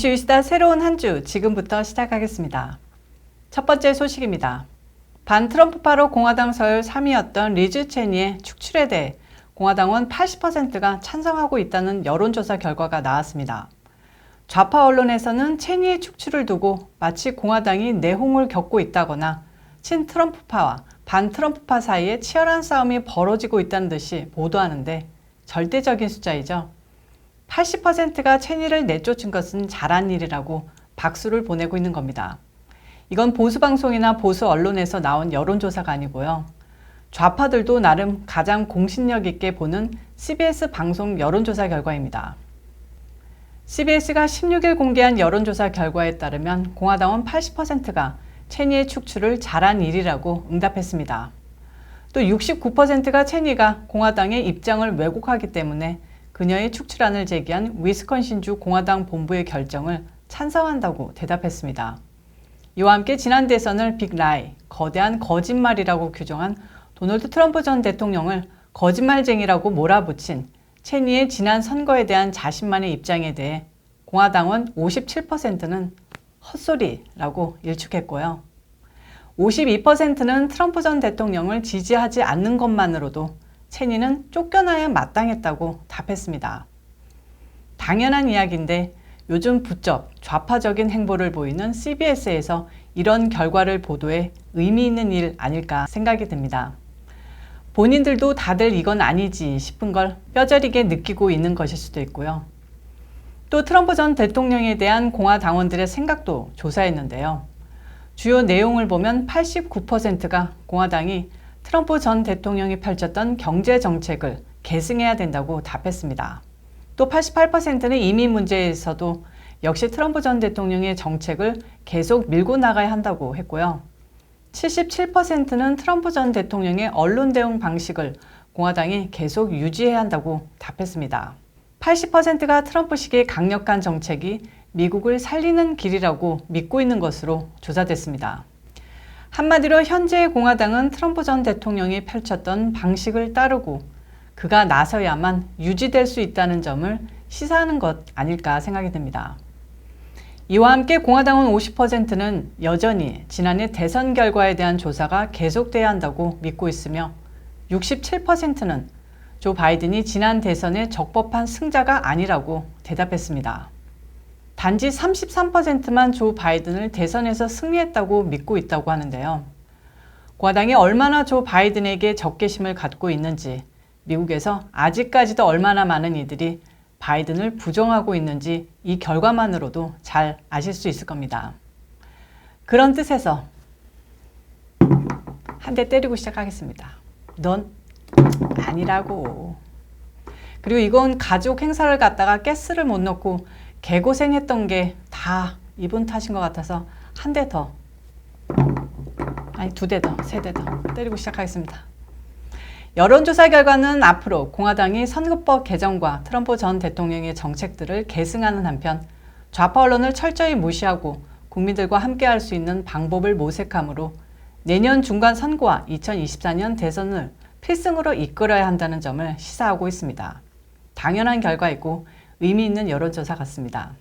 이슈이스다 새로운 한 주 지금부터 시작하겠습니다. 첫 번째 소식입니다. 반 트럼프파로 공화당 서열 3위였던 리즈 체니의 축출에 대해 공화당원 80%가 찬성하고 있다는 여론조사 결과가 나왔습니다. 좌파 언론에서는 체니의 축출을 두고 마치 공화당이 내홍을 겪고 있다거나 친 트럼프파와 반 트럼프파 사이에 치열한 싸움이 벌어지고 있다는 듯이 보도하는데 절대적인 숫자이죠. 80%가 체니를 내쫓은 것은 잘한 일이라고 박수를 보내고 있는 겁니다. 이건 보수 방송이나 보수 언론에서 나온 여론조사가 아니고요. 좌파들도 나름 가장 공신력 있게 보는 CBS 방송 여론조사 결과입니다. CBS가 16일 공개한 여론조사 결과에 따르면 공화당원 80%가 체니의 축출을 잘한 일이라고 응답했습니다. 또 69%가 체니가 공화당의 입장을 왜곡하기 때문에 그녀의 축출안을 제기한 위스콘신주 공화당 본부의 결정을 찬성한다고 대답했습니다. 이와 함께 지난 대선을 빅라이, 거대한 거짓말이라고 규정한 도널드 트럼프 전 대통령을 거짓말쟁이라고 몰아붙인 체니의 지난 선거에 대한 자신만의 입장에 대해 공화당원 57%는 헛소리라고 일축했고요. 52%는 트럼프 전 대통령을 지지하지 않는 것만으로도 체니는 쫓겨나야 마땅했다고 답했습니다. 당연한 이야기인데 요즘 부쩍 좌파적인 행보를 보이는 CBS에서 이런 결과를 보도해 의미 있는 일 아닐까 생각이 듭니다. 본인들도 다들 이건 아니지 싶은 걸 뼈저리게 느끼고 있는 것일 수도 있고요. 또 트럼프 전 대통령에 대한 공화 당원들의 생각도 조사했는데요. 주요 내용을 보면 89%가 공화당이 트럼프 전 대통령이 펼쳤던 경제 정책을 계승해야 된다고 답했습니다. 또 88%는 이민 문제에서도 역시 트럼프 전 대통령의 정책을 계속 밀고 나가야 한다고 했고요. 77%는 트럼프 전 대통령의 언론 대응 방식을 공화당이 계속 유지해야 한다고 답했습니다. 80%가 트럼프식의 강력한 정책이 미국을 살리는 길이라고 믿고 있는 것으로 조사됐습니다. 한마디로 현재의 공화당은 트럼프 전 대통령이 펼쳤던 방식을 따르고 그가 나서야만 유지될 수 있다는 점을 시사하는 것 아닐까 생각이 듭니다. 이와 함께 공화당은 50%는 여전히 지난해 대선 결과에 대한 조사가 계속돼야 한다고 믿고 있으며 67%는 조 바이든이 지난 대선의 적법한 승자가 아니라고 대답했습니다. 단지 33%만 조 바이든을 대선에서 승리했다고 믿고 있다고 하는데요. 과당이 얼마나 조 바이든에게 적개심을 갖고 있는지 미국에서 아직까지도 얼마나 많은 이들이 바이든을 부정하고 있는지 이 결과만으로도 잘 아실 수 있을 겁니다. 그런 뜻에서 한 대 때리고 시작하겠습니다. 넌 아니라고. 그리고 이건 가족 행사를 갔다가 가스를 못 넣고 개고생했던 게 다 이분 탓인 것 같아서 한 대 더, 아니 두 대 더, 세 대 더 때리고 시작하겠습니다. 여론조사 결과는 앞으로 공화당이 선거법 개정과 트럼프 전 대통령의 정책들을 계승하는 한편 좌파 언론을 철저히 무시하고 국민들과 함께할 수 있는 방법을 모색하므로 내년 중간 선거와 2024년 대선을 필승으로 이끌어야 한다는 점을 시사하고 있습니다. 당연한 결과이고 의미 있는 여론조사 같습니다.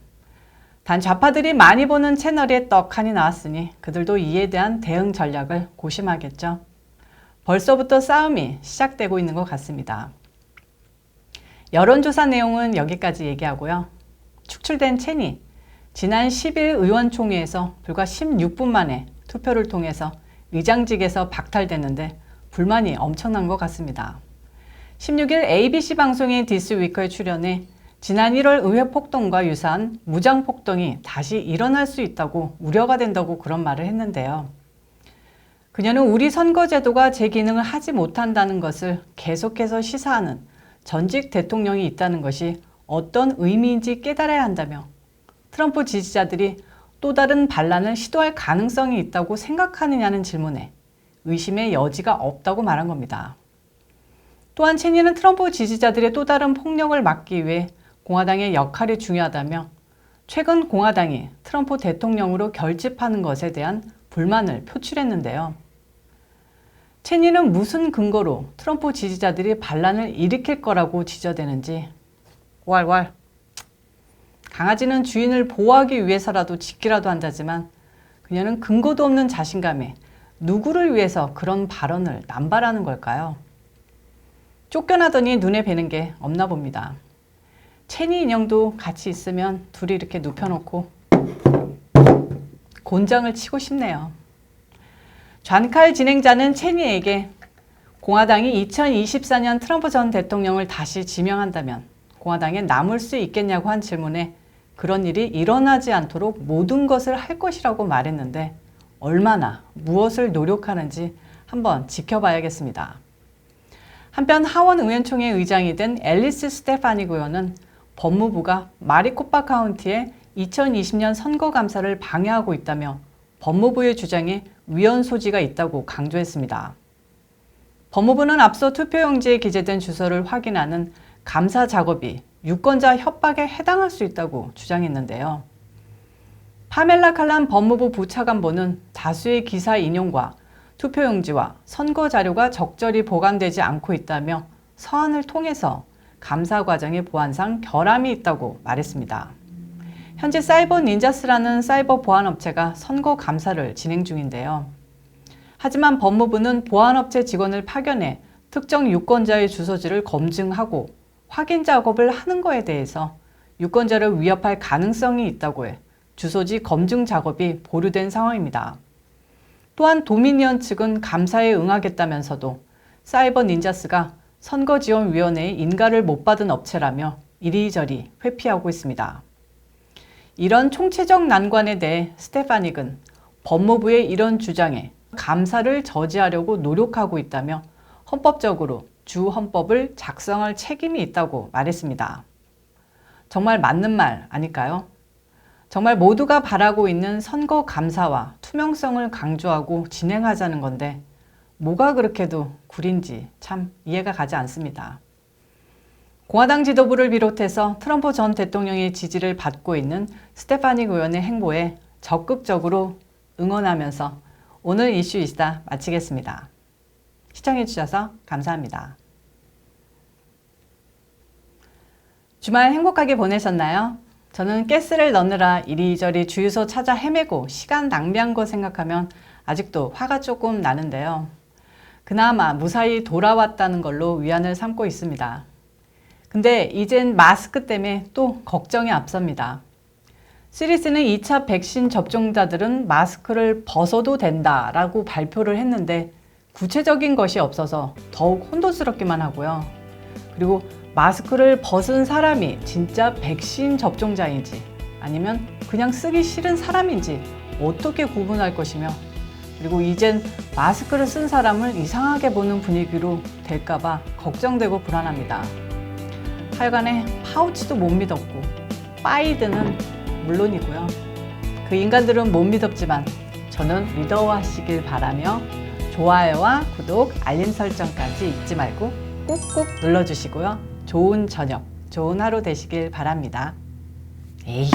단 좌파들이 많이 보는 채널에 떡하니 나왔으니 그들도 이에 대한 대응 전략을 고심하겠죠. 벌써부터 싸움이 시작되고 있는 것 같습니다. 여론조사 내용은 여기까지 얘기하고요. 축출된 채니, 지난 10일 의원총회에서 불과 16분 만에 투표를 통해서 의장직에서 박탈됐는데 불만이 엄청난 것 같습니다. 16일 ABC 방송의 디스 위커에 출연해 지난 1월 의회 폭동과 유사한 무장 폭동이 다시 일어날 수 있다고 우려가 된다고 그런 말을 했는데요. 그녀는 우리 선거제도가 제 기능을 하지 못한다는 것을 계속해서 시사하는 전직 대통령이 있다는 것이 어떤 의미인지 깨달아야 한다며 트럼프 지지자들이 또 다른 반란을 시도할 가능성이 있다고 생각하느냐는 질문에 의심의 여지가 없다고 말한 겁니다. 또한 체니는 트럼프 지지자들의 또 다른 폭력을 막기 위해 공화당의 역할이 중요하다며 최근 공화당이 트럼프 대통령으로 결집하는 것에 대한 불만을 표출했는데요. 체니는 무슨 근거로 트럼프 지지자들이 반란을 일으킬 거라고 지적되는지 왈왈 강아지는 주인을 보호하기 위해서라도 짖기라도 한다지만 그녀는 근거도 없는 자신감에 누구를 위해서 그런 발언을 남발하는 걸까요? 쫓겨나더니 눈에 뵈는 게 없나 봅니다. 체니 인형도 같이 있으면 둘이 이렇게 눕혀놓고 곤장을 치고 싶네요. 좌칼 진행자는 체니에게 공화당이 2024년 트럼프 전 대통령을 다시 지명한다면 공화당에 남을 수 있겠냐고 한 질문에 그런 일이 일어나지 않도록 모든 것을 할 것이라고 말했는데 얼마나 무엇을 노력하는지 한번 지켜봐야겠습니다. 한편 하원 의원총회 의장이 된 앨리스 스테파니 의원은 법무부가 마리코파 카운티의 2020년 선거 감사를 방해하고 있다며 법무부의 주장에 위헌 소지가 있다고 강조했습니다. 법무부는 앞서 투표용지에 기재된 주소를 확인하는 감사 작업이 유권자 협박에 해당할 수 있다고 주장했는데요. 파멜라 칼란 법무부 부차관보는 다수의 기사 인용과 투표용지와 선거 자료가 적절히 보관되지 않고 있다며 서한을 통해서 감사 과정의 보안상 결함이 있다고 말했습니다. 현재 사이버 닌자스라는 사이버 보안 업체가 선거 감사를 진행 중인데요. 하지만 법무부는 보안 업체 직원을 파견해 특정 유권자의 주소지를 검증하고 확인 작업을 하는 거에 대해서 유권자를 위협할 가능성이 있다고 해 주소지 검증 작업이 보류된 상황입니다. 또한 도미니언 측은 감사에 응하겠다면서도 사이버 닌자스가 선거지원위원회의 인가를 못 받은 업체라며 이리저리 회피하고 있습니다. 이런 총체적 난관에 대해 스테파닉은 법무부의 이런 주장에 감사를 저지하려고 노력하고 있다며 헌법적으로 주 헌법을 작성할 책임이 있다고 말했습니다. 정말 맞는 말 아닐까요? 정말 모두가 바라고 있는 선거 감사와 투명성을 강조하고 진행하자는 건데 뭐가 그렇게도 구린지 참 이해가 가지 않습니다. 공화당 지도부를 비롯해서 트럼프 전 대통령의 지지를 받고 있는 스테파닉 의원의 행보에 적극적으로 응원하면서 오늘 이슈 이스타 마치겠습니다. 시청해주셔서 감사합니다. 주말 행복하게 보내셨나요? 저는 가스를 넣느라 이리저리 주유소 찾아 헤매고 시간 낭비한 거 생각하면 아직도 화가 조금 나는데요. 그나마 무사히 돌아왔다는 걸로 위안을 삼고 있습니다. 근데 이젠 마스크 때문에 또 걱정이 앞섭니다. 시리스는 2차 백신 접종자들은 마스크를 벗어도 된다라고 발표를 했는데 구체적인 것이 없어서 더욱 혼돈스럽기만 하고요. 그리고 마스크를 벗은 사람이 진짜 백신 접종자인지 아니면 그냥 쓰기 싫은 사람인지 어떻게 구분할 것이며 그리고 이젠 마스크를 쓴 사람을 이상하게 보는 분위기로 될까봐 걱정되고 불안합니다. 하여간에 파우치도 못 믿었고 바이든은 물론이고요. 그 인간들은 못 믿었지만 저는 믿어하시길 바라며 좋아요와 구독, 알림 설정까지 잊지 말고 꾹꾹 눌러주시고요. 좋은 저녁, 좋은 하루 되시길 바랍니다. 에이.